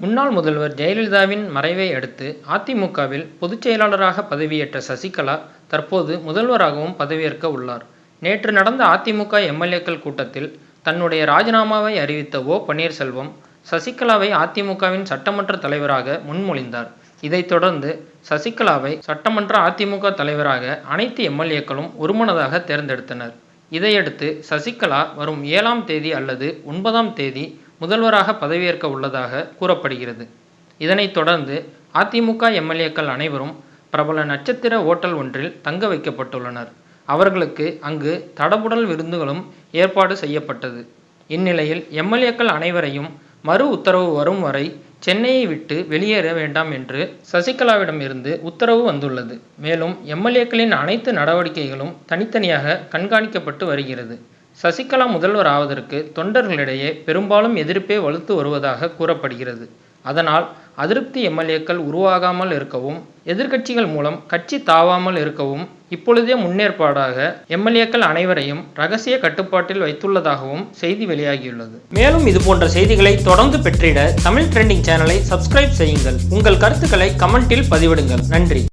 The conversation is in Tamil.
முன்னாள் முதல்வர் ஜெயலலிதாவின் மறைவை அடுத்து அதிமுகவில் பொதுச் செயலாளராக பதவியேற்ற சசிகலா தற்போது முதல்வராகவும் பதவியேற்க உள்ளார். நேற்று நடந்த அதிமுக எம்.எல்.ஏ.க்கள் கூட்டத்தில் தன்னுடைய ராஜினாமாவை அறிவித்த ஓ. பன்னீர்செல்வம் சசிகலாவை அதிமுகவின் சட்டமன்ற தலைவராக முன்மொழிந்தார். இதைத் தொடர்ந்து சசிகலாவை சட்டமன்ற அதிமுக தலைவராக அனைத்து எம்.எல்.ஏ.க்களும் ஒருமனதாக தேர்ந்தெடுத்தனர். இதையடுத்து சசிகலா வரும் ஏழாம் தேதி அல்லது ஒன்பதாம் தேதி முதல்வராக பதவியேற்க உள்ளதாக கூறப்படுகிறது. இதனைத் தொடர்ந்து அதிமுக எம்.எல்.ஏ.க்கள் அனைவரும் பிரபல நட்சத்திர ஓட்டல் ஒன்றில் தங்க வைக்கப்பட்டுள்ளனர். அவர்களுக்கு அங்கு தடபுடல் விருந்துகளும் ஏற்பாடு செய்யப்பட்டது. இந்நிலையில் எம்.எல்.ஏ.க்கள் அனைவரையும் மறு உத்தரவு வரும் வரை சென்னையை விட்டு வெளியேற வேண்டாம் என்று சசிகலாவிடம் இருந்து உத்தரவு வந்துள்ளது. மேலும் எம்.எல்.ஏ.க்களின் அனைத்து நடவடிக்கைகளும் தனித்தனியாக கண்காணிக்கப்பட்டு வருகிறது. சசிகலா முதல்வர் ஆவதற்கு தொண்டர்களிடையே பெரும்பாலும் எதிர்ப்பே வலுத்து வருவதாக கூறப்படுகிறது. அதனால் அதிருப்தி எம்.எல்.ஏ.க்கள் உருவாகாமல் இருக்கவும் எதிர்க்கட்சிகள் மூலம் கட்சி தாவாமல் இருக்கவும் இப்பொழுதே முன்னேற்பாடாக எம்.எல்.ஏ.க்கள் அனைவரையும் ரகசிய கட்டுப்பாட்டில் வைத்துள்ளதாகவும் செய்தி வெளியாகியுள்ளது. மேலும் இதுபோன்ற செய்திகளை தொடர்ந்து பெற்றிட தமிழ் ட்ரெண்டிங் சேனலை சப்ஸ்கிரைப் செய்யுங்கள். உங்கள் கருத்துக்களை கமெண்டில் பதிவிடுங்கள். நன்றி.